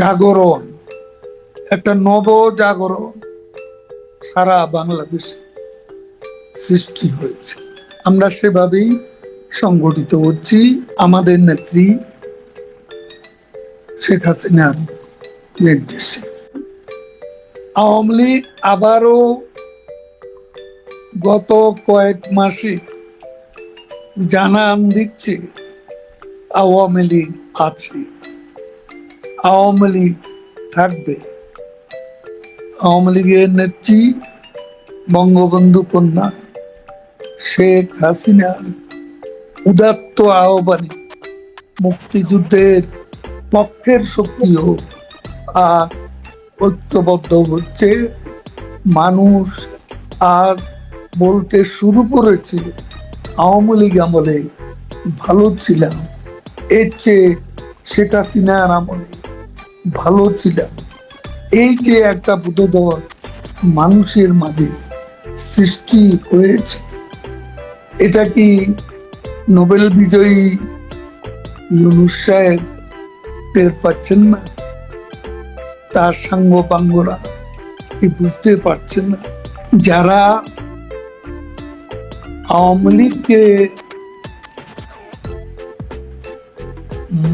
জাগরণ, একটা নব জাগরণ সারা বাংলাদেশে সৃষ্টি হয়েছে। আমরা সেভাবেই সংগঠিত হচ্ছি। আমাদের নেত্রী শেখ হাসিনার নির্দেশে। আওয়ামী লীগ আবারও গত কয়েক মাসে জানান দিচ্ছে, আওয়ামী লীগ আছে। আওয়ামী লীগ থাকবে আওয়ামী লীগের নেত্রী বঙ্গবন্ধু কন্যা শেখ হাসিনার উদাত্ত আহ্বানে মুক্তিযুদ্ধের পক্ষের শক্তিও আর ঐক্যবদ্ধ হচ্ছে মানুষ আর বলতে শুরু করেছে আওয়ামী লীগ আমলে ভালো ছিলাম এর চেয়ে শেখ হাসিনার আমলে ভালো ছিলাম। এই যে একটা বোধোদয় মানুষের মাঝে সৃষ্টি হয়েছে, এটা কি নোবেল বিজয়ী ইউনুস সাহেব টের পাচ্ছেন না? তার সাঙ্গ পাঙ্গরা কি বুঝতে পারছেন না? যারা আওয়ামী লীগকে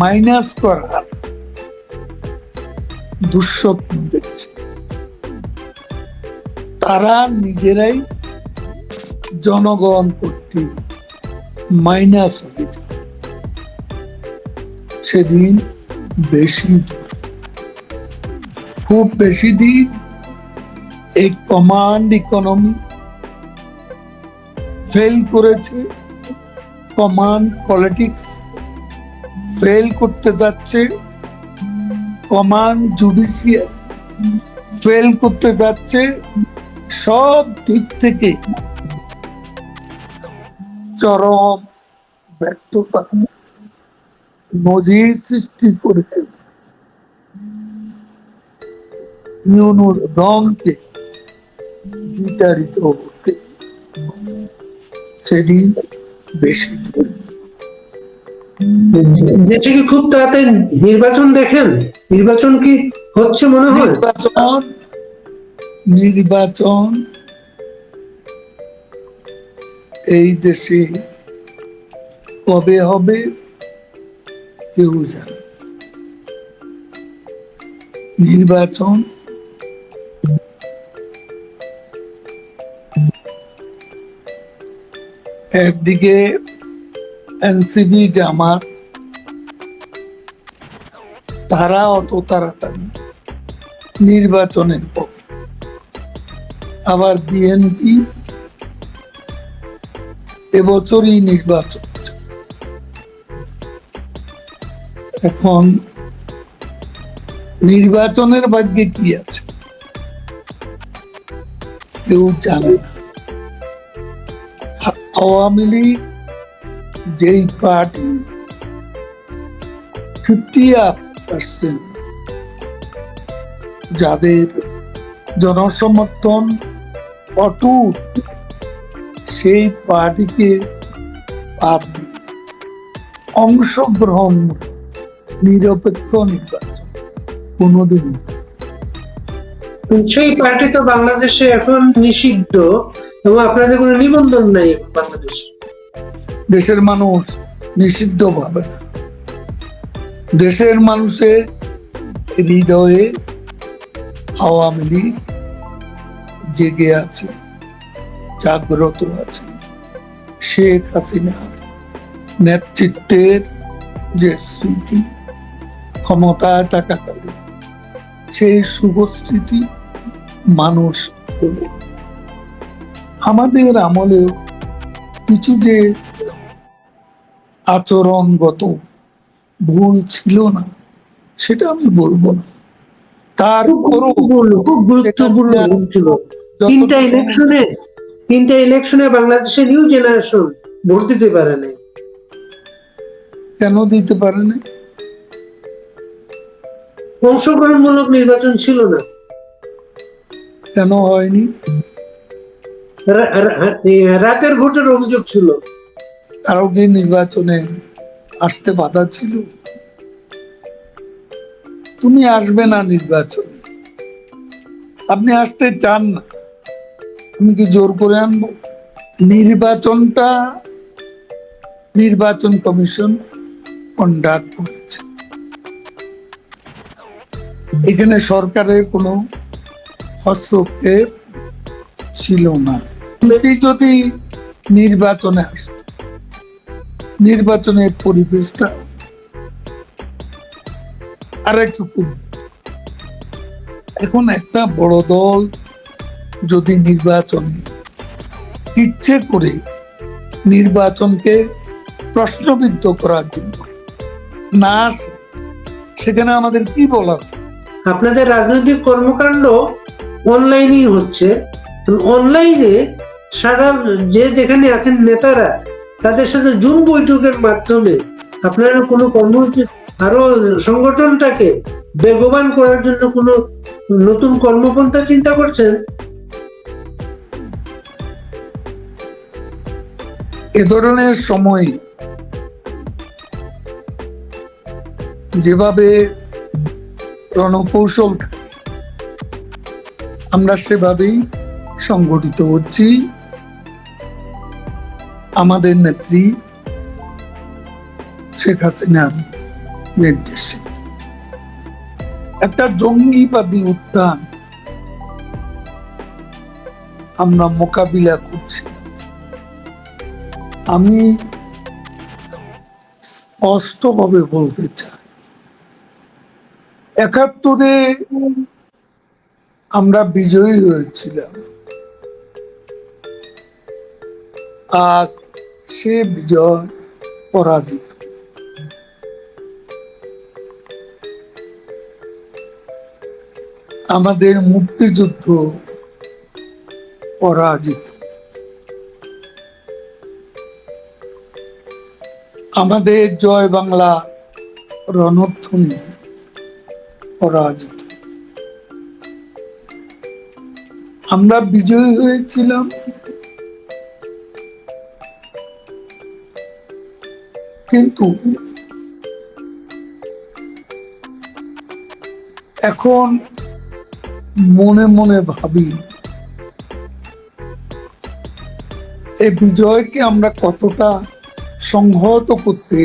মাইনাস করার দুঃস্বপ্ন দেখছে। তারা নিজেরাই জনগণ করতে মাইনাস হয়ে সেদিন বেশি খুব বেশি দিন এই কমান্ড ইকোনমি ফেল করেছে কমান্ড পলিটিক্স ফেল করতে যাচ্ছে। কমান্ড জুডিশিয়াল ফেল করতে যাচ্ছে সব দিক থেকে। চরম ব্যর্থতা নজির সৃষ্টি করে ইউনুর দমকে বিতাড়িত হতে সেদিন বেশি দূর। দেশে কি খুব তাড়াতাড়ি নির্বাচন দেখেন? নির্বাচন কি হচ্ছে মনে হয়? নির্বাচন নির্বাচন। এই দেশে কবে হবে কেউ জানে। নির্বাচন একদিকে এনসিবি জামাত তারা অত তাড়াতাড়ি নির্বাচনের পক্ষে। আবার বিএনপি এবছরই নির্বাচন এখন নির্বাচনের ভাগ্যে কি আছে? কেউ জানে না। আওয়ামী লীগ যেই পার্টি পার্সেন্ট যাদের জনসমর্থন অটুট, সেই পার্টিকে অংশগ্রহণ নিরপেক্ষ নির্বাচন কোনোদিন সেই পার্টি তো বাংলাদেশে এখন নিষিদ্ধ এবং আপনাদের কোনো নিবন্ধন নাই বাংলাদেশে। দেশের মানুষ নিষিদ্ধ ভাবে না। দেশের মানুষের হৃদয়ে আওয়ামী লীগ জেগে আছে, জাগ্রত আছে। শেখ হাসিনা নেতৃত্বের যে স্মৃতি, ক্ষমতায় থাকাকালীন সেই শুভ স্মৃতি মানুষ আমাদের আমলেও কিছু যে আচরণগত ভুল ছিল না সেটা আমি বলব না। গুরুত্বপূর্ণ, খুব গুরুত্বপূর্ণ ভুল ছিল। তিনটা ইলেকশনে তিনটা ইলেকশনে বাংলাদেশের নিউ জেনারেশন ভোট দিতে পারে নাই। কেন দিতে পারে না অংশগ্রহণমূলক নির্বাচন ছিল না। কেন হয়নি? রাতের ভোটের অভিযোগ ছিল। কি নির্বাচনে আসতে বাধা ছিল? তুমি আসবে না নির্বাচনে। আপনি আসতে চান না। আমি কি জোর করে আনব? নির্বাচনটা নির্বাচন কমিশন কন্ডাক্ট করেছে। এখানে সরকারের কোনো হস্তক্ষেপ ছিল না। যদি নির্বাচনে আসত নির্বাচনের পরিবেশটা। আর একটু এখন একটা বড় দল যদি নির্বাচনে ইচ্ছে করে নির্বাচনকে প্রশ্নবিদ্ধ করার জন্য না সেখানে আমাদের কি বলার? আপনাদের রাজনৈতিক কর্মকাণ্ড অনলাইনেই হচ্ছে। অনলাইনে সারা যে যেখানে আছেন নেতারা তাদের সাথে জুম বৈঠকের মাধ্যমে আপনারা কোনো কর্মসূচি, আরও সংগঠনটাকে বেগবান করার জন্য কোনো নতুন কর্মপন্থা চিন্তা করছেন? এ ধরনের সময় যেভাবে রণকৌশল আমরা সেভাবেই সংগঠিত হচ্ছি। আমাদের নেত্রী শেখ হাসিনার নির্দেশে। একটা জঙ্গিবাদী উত্থান আমরা মোকাবিলা করছি। আমি স্পষ্টভাবে বলতে চাই, একাত্তরে আমরা বিজয়ী হয়েছিলাম। আজ সে বিজয় পরাজিত। আমাদের মুক্তিযুদ্ধ পরাজিত। আমাদের জয় বাংলা রণধ্বনি পরাজিত। আমরা বিজয়ী হয়েছিলাম কিন্তু এখন মনে মনে ভাবি এই বিজয়কে আমরা কতটা সংহত করতে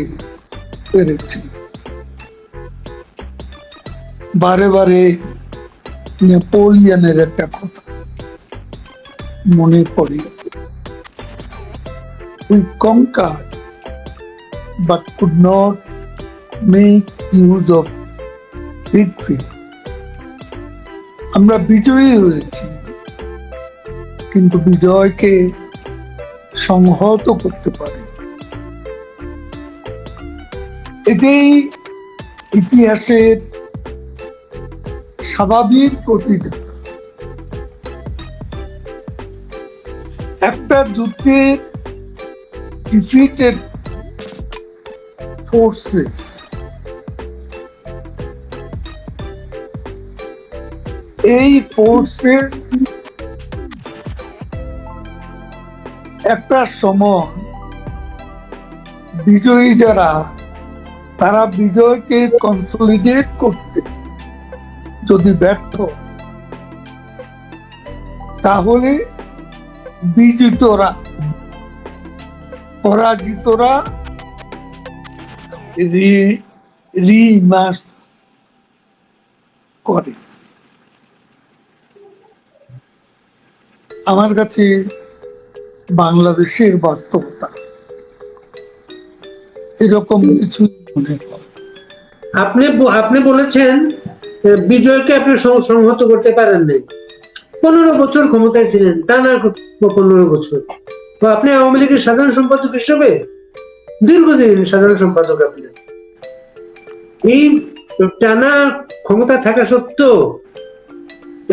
পেরেছি। বারে বারে নেপোলিয়নের একটা কথা মনে পড়ে। We conquer but could not make use of victory আমরা বিজয়ী হয়েছি, কিন্তু বিজয়কে সংহত করতে পারি এটাই ইতিহাসের স্বাভাবিক প্রতিটা একটা যুদ্ধের ডিফিটেড ফোর্সেস এই ফোর্সেস একটা সময় বিজয়ী যারা, তারা বিজয়কে কনসলিডেট করতে যদি ব্যর্থ, তাহলে বিজিতরা, পরাজিতরা রিমাস করে। আমার কাছে বাংলাদেশের বাস্তবতা এরকম কিছু মনে আপনি আপনি বলেছেন বিজয়কে আপনি সংহত করতে পারেন নাই। পনেরো বছর ক্ষমতায় ছিলেন, টানা পনেরো বছর। তো আপনি আওয়ামী লীগের সাধারণ সম্পাদক হিসেবে দীর্ঘদিন সাধারণ সম্পাদক আপনি। এই টানা ক্ষমতা থাকা সত্ত্বেও,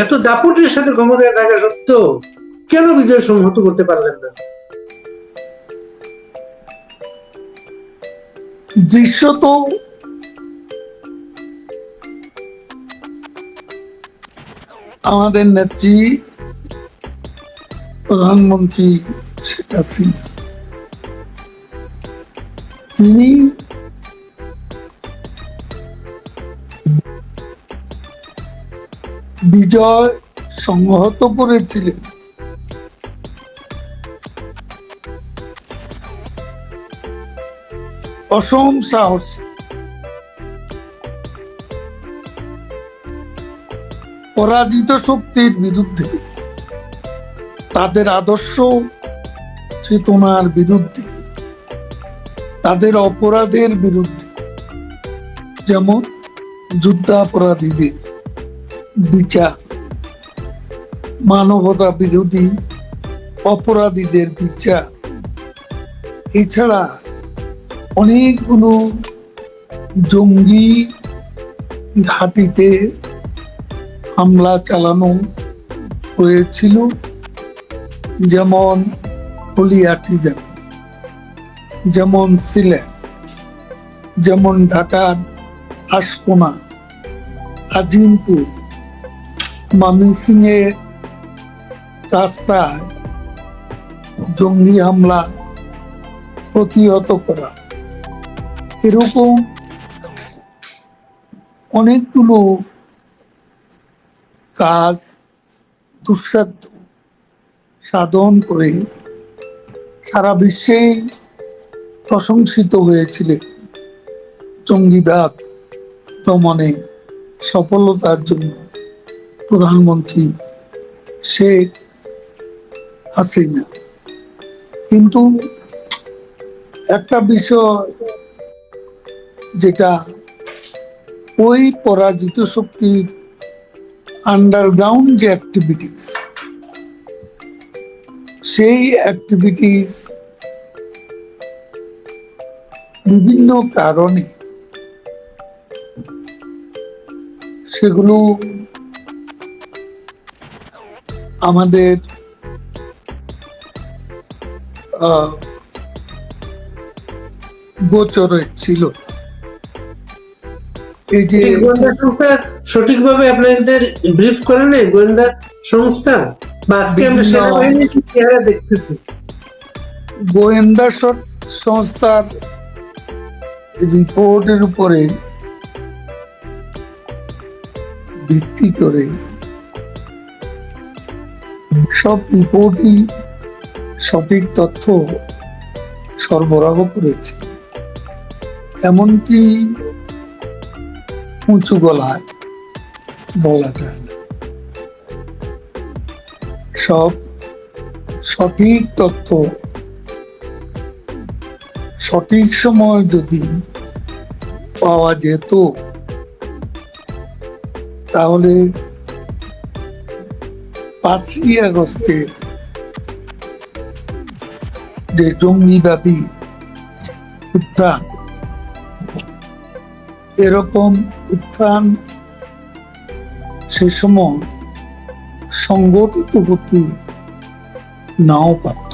এত দাপটের সাথে ক্ষমতায় থাকা সত্ত্বেও কেন বিজয় সংহত করতে পারলেন না? দৃশ্যত আমাদের নেত্রী প্রধানমন্ত্রী শেখ হাসিনা। তিনি বিজয় সংহত করেছিলেন। অসম সাহস। পরাজিত শক্তির বিরুদ্ধে তাদের আদর্শ চেতনার বিরুদ্ধে। তাদের অপরাধের বিরুদ্ধে। যেমন যুদ্ধাপরাধীদের বিচার, মানবতা বিরোধী অপরাধীদের বিচার। এছাড়া অনেকগুলো জঙ্গি ঘাটিতে হামলা চালানো হয়েছিল, যেমন হলিয়াটিজেন যেমন সিলেট যেমন ঢাকার আশকোনা আজিমপুর, মামিসিংয়ে রাস্তায় জঙ্গি হামলা প্রতিহত করা। এরকম অনেকগুলো কাজ দুঃসাধ্য সাধন করে সারা বিশ্বেই প্রশংসিত হয়েছিলেন জঙ্গিবাদ দমনে সফলতার জন্য প্রধানমন্ত্রী শেখ হাসিনা। কিন্তু একটা বিষয় যেটা ওই পরাজিত শক্তির আন্ডারগ্রাউন্ড যে অ্যাক্টিভিটিস সেই অ্যাক্টিভিটিস বিভিন্ন কারণে সেগুলো আমাদের গোচরে ছিল। এই যে গোয়েন্দা সংস্থা সঠিকভাবে আপনাদের ব্রিফ করে নেই? গোয়েন্দা সংস্থা? বা আজকে আমরা সেনাবাহিনীর চেহারা দেখতেছি। গোয়েন্দা সংস্থার রিপোর্টের উপরে ভিত্তি করে সব রিপোর্টই সঠিক তথ্য সরবরাহ করেছে। এমনকি উঁচু গলায় বলা যায় সব সঠিক তথ্য সঠিক সময় যদি পাওয়া যেত। তাহলে পাঁচই আগস্টের যে জঙ্গিবাদী উত্থান, এরকম উত্থান সে সময় সংগঠিত হতে নাও পারত।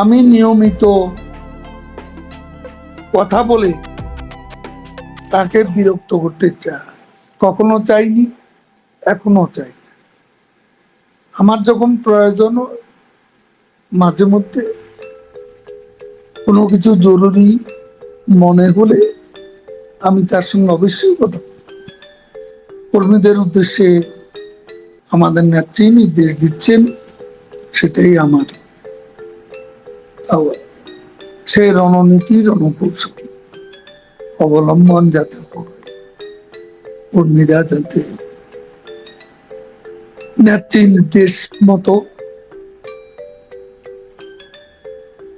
আমি নিয়মিত কথা বলে তাকে বিরক্ত করতে চা কখনো চাইনি, এখনও চাই আমার যখন প্রয়োজন, মাঝে মধ্যে কোনো কিছু জরুরি মনে হলে আমি তার সঙ্গে অবশ্যই কথা কর্মীদের উদ্দেশ্যে আমাদের নেত্রী নির্দেশ দিচ্ছেন, সেটাই আমার। সেই রণনীতি, রণকৌশল। অবলম্বন যাতে করে। কর্মীরা যাতে নেত্রী মতো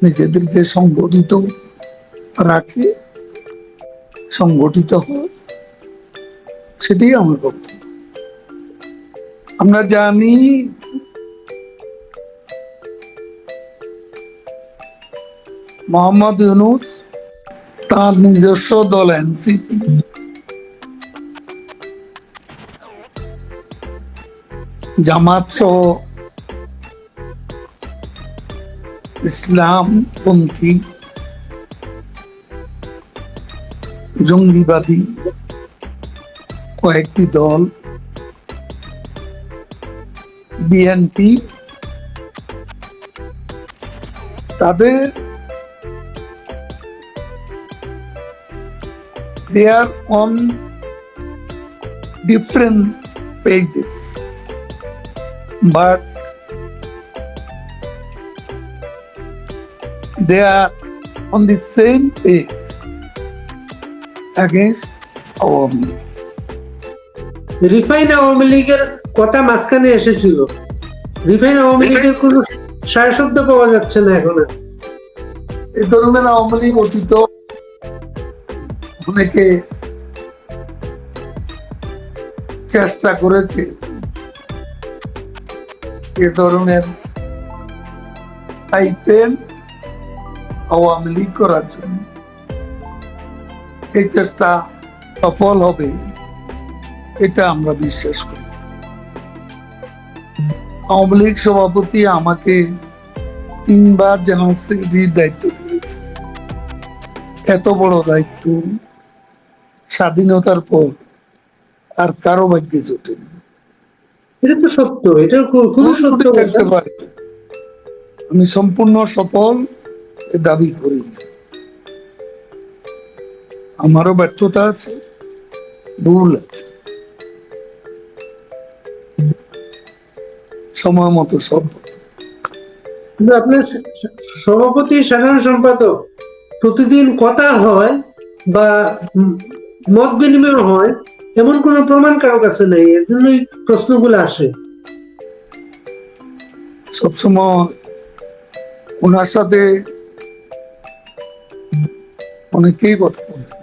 নিজেদেরকে সংগঠিত রাখে, সংগঠিত হয়, সেটাই আমার বক্তব্য। আমরা জানি মোহাম্মদ ইউনুস তার নিজস্ব দল এনসিপি। জামাত সহ ইসলামপন্থী জঙ্গিবাদী কয়েকটি দল বিএনপি তাদের they are on different pages, but they are on the same page against League. Refine Awami লীগের কথা মাঝখানে এসেছিল রিফাইন আওয়ামী লীগের কোনো সায় শব্দ পাওয়া যাচ্ছে না এখন আর। এই ধরনের আওয়ামী লীগ অতীত অনেকে চেষ্টা করেছে এ ধরনের টাইপের আওয়ামী লীগ করার জন্য। এই চেষ্টা সফল হবে, এটা আমরা বিশ্বাস করি। আওয়ামী লীগ সভাপতি আমাকে তিনবার জেনারেল সেক্রেটারির দায়িত্ব দিয়েছে। এত বড় দায়িত্ব স্বাধীনতার পর আর কারও ভাগ্যে জোটেনি এটা তো সত্য এটা খুবই সত্য থাকতে পারে। আমি সম্পূর্ণ সফল দাবি করি না আমারও ব্যর্থতা আছে ভুল আছে। সময় মতো সব কিন্তু আপনার সভাপতি সাধারণ সম্পাদক প্রতিদিন কথা হয় বা মত বিনিময় হয়, এমন কোনো প্রমাণ কারও কাছে নেই, এর জন্যই প্রশ্নগুলো আসে। সবসময় ওনার সাথে অনেকেই কথা বলে।